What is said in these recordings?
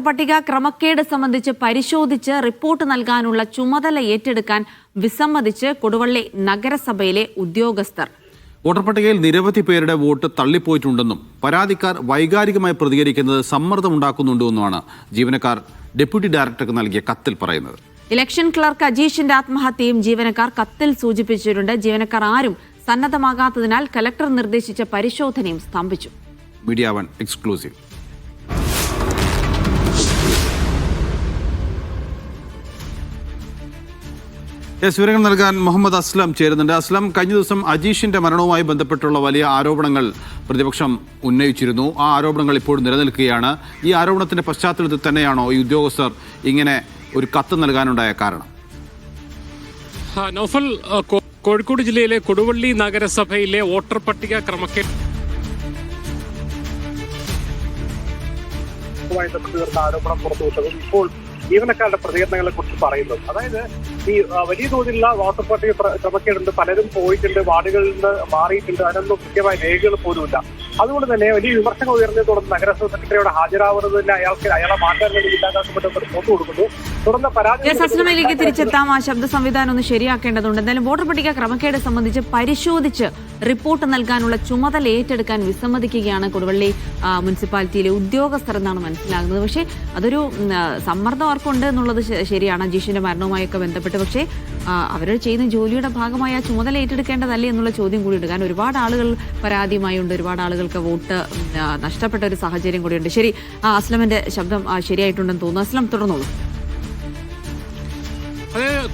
പട്ടിക ക്രമക്കേട് സംബന്ധിച്ച് പരിശോധിച്ച് റിപ്പോർട്ട് നൽകാനുള്ള ചുമതല ഏറ്റെടുക്കാൻ വിസമ്മതിച്ച് കൊടുവള്ളി നഗരസഭയിലെ ഉദ്യോഗസ്ഥർ. വോട്ടർപട്ടികയിൽ നിരവധി പേരുടെ വോട്ട് തള്ളിപ്പോയിട്ടുണ്ടെന്നും പരാതിക്കാർ വൈകാരികമായി പ്രതികരിക്കുന്നത് സമ്മർദ്ദമുണ്ടാക്കുന്നുണ്ടെന്നുമാണ് ജീവനക്കാർ ഡെപ്യൂട്ടി ഡയറക്ടർക്ക് നൽകിയ കത്തിൽ പറയുന്നത്. ഇലക്ഷൻ ക്ലർക്ക് അജീഷിന്റെ ആത്മഹത്യയും ജീവനക്കാർ കത്തിൽ സൂചിപ്പിച്ചിട്ടുണ്ട്. ജീവനക്കാർ ആരും സന്നദ്ധമാകാത്തതിനാൽ കലക്ടർ നിർദ്ദേശിച്ച പരിശോധനയും സ്തംഭിച്ചു. Media one exclusive. വിവരങ്ങൾ നൽകാൻ മുഹമ്മദ് അസ്ലം ചേരുന്നുണ്ട്. അസ്ലം കഴിഞ്ഞ ദിവസം അജീഷിന്റെ മരണവുമായി ബന്ധപ്പെട്ടുള്ള വലിയ ആരോപണങ്ങൾ പ്രതിപക്ഷം ഉന്നയിച്ചിരുന്നു. ആ ആരോപണങ്ങൾ ഇപ്പോൾ നിലനിൽക്കുകയാണ്. ഈ ആരോപണത്തിന്റെ പശ്ചാത്തലത്തിൽ തന്നെയാണോ ഈ ഉദ്യോഗസ്ഥർ ഇങ്ങനെ ഒരു കത്ത് നൽകാനുണ്ടായ കാരണം? ആ, നൗഫൽ കോഴിക്കോട് ജില്ലയിലെ കൊടുവള്ളി നഗരസഭയിലെ വോട്ടർ പട്ടിക ക്രമക്കേട് ആരോപണം പുറത്തുവിട്ടതും ഇപ്പോൾ ജീവനക്കാരുടെ പ്രതികരണങ്ങളെ കുറിച്ച് പറയുന്നത് അതായത് ഈ വലിയ തോതിലുള്ള വാട്ടർ പാർട്ടി ക്രമക്കേടുണ്ട്. പലരും പോയിട്ടുണ്ട് വാർഡുകളിൽ നിന്ന് മാറിയിട്ടുണ്ട്. അതിനൊന്നും കൃത്യമായ രേഖകൾ പോലുമില്ല. അതുകൊണ്ട് തന്നെ വലിയ വിമർശനം ഉയർന്നതിനെ തുടർന്ന് നഗരസഭ സെക്രട്ടറിയോട് ഹാജരാവുന്നതിൽ അയാൾക്ക് അയാളെ മാറ്റാൻ വേണ്ടി ഇല്ലാതാക്കപ്പെട്ട റിപ്പോർട്ട് കൊടുക്കുന്നു. തുടർന്ന് പരാതി തിരിച്ചെത്താം. ആ ശബ്ദ സംവിധാനം ഒന്ന് ശരിയാക്കേണ്ടതുണ്ട്. എന്തായാലും വോട്ടർ പട്ടിക ക്രമക്കേട് സംബന്ധിച്ച് പരിശോധിച്ച് റിപ്പോർട്ട് നൽകാനുള്ള ചുമതല ഏറ്റെടുക്കാൻ വിസമ്മതിക്കുകയാണ് കൊടുവള്ളി മുനിസിപ്പാലിറ്റിയിലെ ഉദ്യോഗസ്ഥർ എന്നാണ് മനസ്സിലാകുന്നത്. പക്ഷേ അതൊരു സമ്മർദ്ദം അവർക്കുണ്ട് എന്നുള്ളത് ശരിയാണ്. അജീഷിന്റെ മരണവുമായൊക്കെ ബന്ധപ്പെട്ട് പക്ഷേ അവർ ചെയ്യുന്ന ജോലിയുടെ ഭാഗമായ ചുമതല ഏറ്റെടുക്കേണ്ടതല്ലേ എന്നുള്ള ചോദ്യം കൂടിയുണ്ട്. കാരണം ഒരുപാട് ആളുകൾ പരാതിയുമായുണ്ട്. ഒരുപാട് ആളുകൾക്ക് വോട്ട് നഷ്ടപ്പെട്ട ഒരു സാഹചര്യം കൂടിയുണ്ട്. ശരി അസ്ലമിന്റെ ശബ്ദം ശരിയായിട്ടുണ്ടെന്ന് തോന്നുന്നു. അസ്ലം തുടർന്നോളൂ.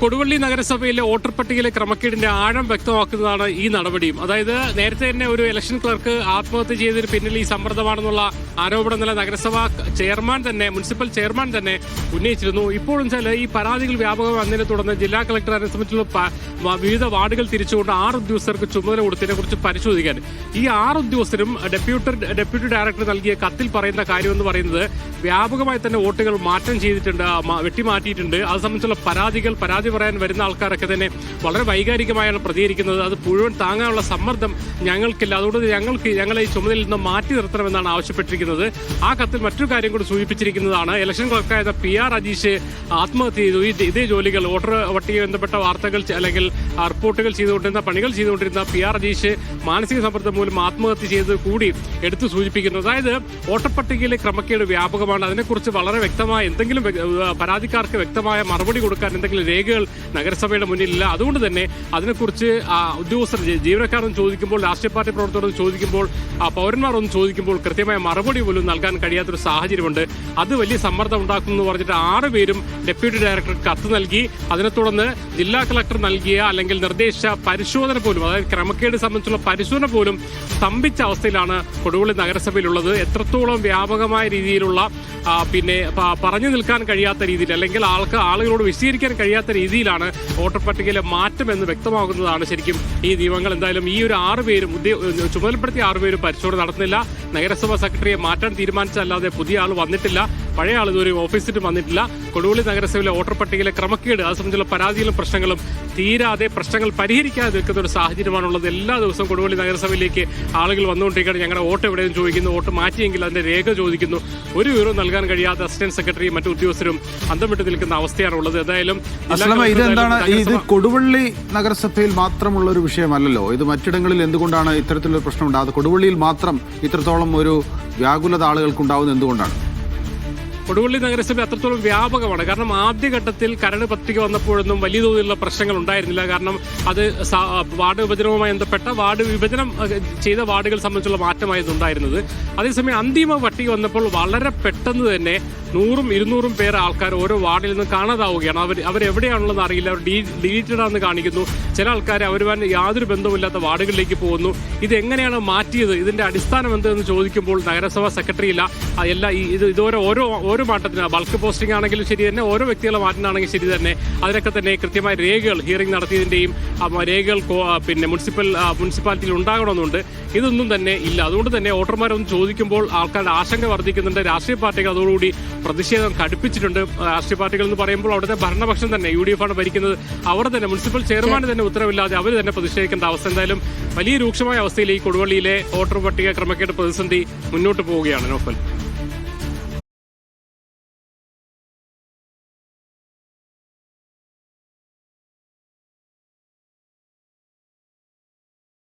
കൊടുവള്ളി നഗരസഭയിലെ വോട്ടർ പട്ടികയിലെ ക്രമക്കേടിന്റെ ആഴം വ്യക്തമാക്കുന്നതാണ് ഈ നടപടിയും. അതായത് നേരത്തെ തന്നെ ഒരു ഇലക്ഷൻ ക്ലർക്ക് ആത്മഹത്യ ചെയ്തതിന് പിന്നിൽ ഈ സമ്മർദ്ദമാണെന്നുള്ള ആരോപണം നില നഗരസഭാ ചെയർമാൻ തന്നെ മുനിസിപ്പൽ ചെയർമാൻ തന്നെ ഉന്നയിച്ചിരുന്നു. ഇപ്പോഴും ചില ഈ പരാതികൾ വ്യാപകം വന്നതിനെ തുടർന്ന് ജില്ലാ കളക്ടർ സംബന്ധിച്ചുള്ള വിവിധ വാർഡുകൾ തിരിച്ചുകൊണ്ട് ആറ് ഉദ്യോഗസ്ഥർക്ക് ചുമതല കൊടുത്തതിനെ കുറിച്ച് പരിശോധിക്കാൻ. ഈ ആറ് ഉദ്യോഗസ്ഥരും ഡെപ്യൂട്ടി ഡെപ്യൂട്ടി ഡയറക്ടർ നൽകിയ കത്തിൽ പറയുന്ന കാര്യം എന്ന് പറയുന്നത് വ്യാപകമായി തന്നെ വോട്ടുകൾ മാറ്റം ചെയ്തിട്ടുണ്ട് വെട്ടിമാറ്റിയിട്ടുണ്ട്. അത് സംബന്ധിച്ചുള്ള പരാതികൾ പരാതി പറയാൻ വരുന്ന ആൾക്കാരൊക്കെ തന്നെ വളരെ വൈകാരികമായാണ് പ്രതികരിക്കുന്നത്. അത് മുഴുവൻ താങ്ങാനുള്ള സമ്മർദ്ദം ഞങ്ങൾക്കില്ല. അതുകൊണ്ട് ഞങ്ങൾക്ക് ഞങ്ങളെ ഈ ചുമതലയിൽ നിന്ന് മാറ്റി നിർത്തണമെന്നാണ് ആവശ്യപ്പെട്ടിരിക്കുന്നത്. ആ കത്തിൽ മറ്റൊരു കാര്യം കൂടി സൂചിപ്പിച്ചിരിക്കുന്നതാണ്. ഇലക്ഷൻ ക്ലർക്കായ പി ആർ അജീഷ് ആത്മഹത്യ ചെയ്തു. ഈ ഇതേ ജോലികൾ വോട്ടർ പട്ടിക ബന്ധപ്പെട്ട വാർത്തകൾ അല്ലെങ്കിൽ റിപ്പോർട്ടുകൾ ചെയ്തുകൊണ്ടിരുന്ന പണികൾ ചെയ്തുകൊണ്ടിരുന്ന പി ആർ അജീഷ് മാനസിക സമ്മർദ്ദം മൂലം ആത്മഹത്യ ചെയ്തത് കൂടി എടുത്തു സൂചിപ്പിക്കുന്നു. അതായത് വോട്ടർ പട്ടികയിലെ ക്രമക്കേട് വ്യാപകമാണ്. അതിനെക്കുറിച്ച് വളരെ വ്യക്തമായ എന്തെങ്കിലും പരാതിക്കാർക്ക് വ്യക്തമായ മറുപടി കൊടുക്കാൻ എന്തെങ്കിലും രേഖകൾ നഗരസഭയുടെ മുന്നിലില്ല. അതുകൊണ്ട് തന്നെ അതിനെക്കുറിച്ച് ഉദ്യോഗസ്ഥർ ജീവനക്കാരൊന്നും ചോദിക്കുമ്പോൾ രാഷ്ട്രീയ പാർട്ടി പ്രവർത്തകർ ചോദിക്കുമ്പോൾ പൗരന്മാർ ഒന്ന് ചോദിക്കുമ്പോൾ കൃത്യമായ മറുപടി പോലും നൽകാൻ കഴിയാത്തൊരു സാഹചര്യമുണ്ട്. അത് വലിയ സമ്മർദ്ദം ഉണ്ടാക്കും എന്ന് പറഞ്ഞിട്ട് ആറ് പേരും ഡെപ്യൂട്ടി ഡയറക്ടർ കത്ത് നൽകി. അതിനെ തുടർന്ന് ജില്ലാ കളക്ടർ നൽകിയ അല്ലെങ്കിൽ നിർദ്ദേശ പരിശോധന പോലും അതായത് ക്രമക്കേട് സംബന്ധിച്ചുള്ള പരിശോധന പോലും സ്തംഭിച്ച അവസ്ഥയിലാണ് കൊടുവള്ളി നഗരസഭയിലുള്ളത്. എത്രത്തോളം വ്യാപകമായ രീതിയിലുള്ള പിന്നെ പറഞ്ഞു നിൽക്കാൻ കഴിയാത്ത രീതിയിൽ അല്ലെങ്കിൽ ആൾക്ക് ആളുകളോട് വിശദീകരിക്കാൻ കഴിയാത്ത രീതിയിലാണ് വോട്ടർ പട്ടികയിലെ മാറ്റം എന്ന് വ്യക്തമാകുന്നതാണ് ശരിക്കും ഈ നിയമങ്ങൾ. എന്തായാലും ഈ ഒരു ആറ് പേരും ചുമതലപ്പെടുത്തിയ ആറുപേരും പരിശോധന നടത്തുന്നില്ല. നഗരസഭാ സെക്രട്ടറിയെ മാറ്റാൻ തീരുമാനിച്ചല്ലാതെ പുതിയ ആൾ വന്നിട്ടില്ല. പഴയ ആൾ ഇതുവരെ ഓഫീസിൽ വന്നിട്ടില്ല. കൊടുവള്ളി നഗരസഭയിലെ വോട്ടർ പട്ടികയിലെ ക്രമക്കേട് അത് സംബന്ധിച്ചുള്ള പരാതികളും പ്രശ്നങ്ങളും തീരാതെ പ്രശ്നങ്ങൾ പരിഹരിക്കാതെ നിൽക്കുന്ന ഒരു സാഹചര്യമാണുള്ളത്. എല്ലാ ദിവസവും കൊടുവള്ളി നഗരസഭയിലേക്ക് ആളുകൾ വന്നുകൊണ്ടിരിക്കുകയാണ്. ഞങ്ങളുടെ വോട്ട് എവിടെയും ചോദിക്കുന്നു. വോട്ട് മാറ്റിയെങ്കിൽ അതിന്റെ രേഖ ചോദിക്കുന്നു. ഒരു വിവരവും നൽകാൻ കഴിയാത്ത അസിസ്റ്റന്റ് സെക്രട്ടറിയും മറ്റു ഉദ്യോഗസ്ഥരും അന്തം വിട്ട് നിൽക്കുന്ന അവസ്ഥയാണുള്ളത് ഏതായാലും ഇതെന്താണ്? ഇത് കൊടുവള്ളി നഗരസഭയിൽ മാത്രമുള്ള ഒരു വിഷയമല്ലല്ലോ? ഇത് മറ്റിടങ്ങളിൽ എന്തുകൊണ്ടാണ് ഇത്തരത്തിലൊരു പ്രശ്നം ഉണ്ടാകുന്നത് കൊടുവള്ളിയിൽ മാത്രം ഇത്രത്തോളം ഒരു വ്യാകുലത ആളുകൾക്ക് ഉണ്ടാവുന്നത് എന്തുകൊണ്ടാണ്? കൊടുവള്ളി നഗരസഭ അത്രത്തോളം വ്യാപകമാണ്. കാരണം ആദ്യഘട്ടത്തിൽ കരട് പത്രിക വന്നപ്പോഴൊന്നും വലിയ തോതിലുള്ള പ്രശ്നങ്ങൾ ഉണ്ടായിരുന്നില്ല. കാരണം അത് വാർഡ് വിഭജനവുമായി ബന്ധപ്പെട്ട വാർഡ് വിഭജനം ചെയ്ത വാർഡുകൾ സംബന്ധിച്ചുള്ള മാറ്റമായിരുന്നു ഉണ്ടായിരുന്നത്. അതേസമയം അന്തിമ പട്ടിക വന്നപ്പോൾ വളരെ പെട്ടെന്ന് തന്നെ നൂറും ഇരുന്നൂറും പേർ ആൾക്കാർ ഓരോ വാർഡിൽ നിന്ന് കാണാതാവുകയാണ്. അവർ അവരെവിടെയാണുള്ളതെന്ന് അറിയില്ല. അവർ ഡിലീറ്റഡ് ആണെന്ന് കാണിക്കുന്നു. ചില ആൾക്കാർ അവരുമായി യാതൊരു ബന്ധവുമില്ലാത്ത വാർഡുകളിലേക്ക് പോകുന്നു. ഇത് എങ്ങനെയാണ് മാറ്റിയത്? ഇതിന്റെ അടിസ്ഥാനം എന്തെന്ന് ചോദിക്കുമ്പോൾ നഗരസഭാ സെക്രട്ടറി ഇല്ല. എല്ലാ ഇത് ഇതുവരെ ഓരോ ഓരോ മാറ്റത്തിന് ബൾക്ക് പോസ്റ്റിംഗ് ആണെങ്കിലും ശരി തന്നെ ഓരോ വ്യക്തികളെ മാറ്റുന്നതാണെങ്കിൽ ശരി തന്നെ അതിനൊക്കെ തന്നെ കൃത്യമായ രേഖകൾ ഹിയറിംഗ് നടത്തിയതിന്റെയും രേഖകൾ പിന്നെ മുനിസിപ്പൽ മുനിസിപ്പാലിറ്റിയിൽ ഉണ്ടാകണമെന്നുണ്ട്. ഇതൊന്നും തന്നെ ഇല്ല. അതുകൊണ്ട് തന്നെ വോട്ടർമാരൊന്നും ചോദിക്കുമ്പോൾ ആൾക്കാരുടെ ആശങ്ക വർദ്ധിക്കുന്നുണ്ട്. രാഷ്ട്രീയ പാർട്ടികൾ അതോടുകൂടി പ്രതിഷേധം കടുപ്പിച്ചിട്ടുണ്ട് രാഷ്ട്രീയ പാർട്ടികൾ എന്ന് പറയുമ്പോൾ അവിടുത്തെ ഭരണപക്ഷം തന്നെ യു ഡി എഫ് ആണ് ഭരിക്കുന്നത്. അവർ തന്നെ മുനിസിപ്പൽ ചെയർമാൻ തന്നെ ഉത്തരവില്ലാതെ അവർ തന്നെ പ്രതിഷേധിക്കേണ്ട അവസ്ഥ എന്തായാലും വലിയ രൂക്ഷമായ അവസ്ഥയിൽ ഈ കൊടുവള്ളിയിലെ വോട്ടർ പട്ടിക ക്രമക്കേട് പ്രതിസന്ധി മുന്നോട്ട് പോവുകയാണ്. നോഫൽ.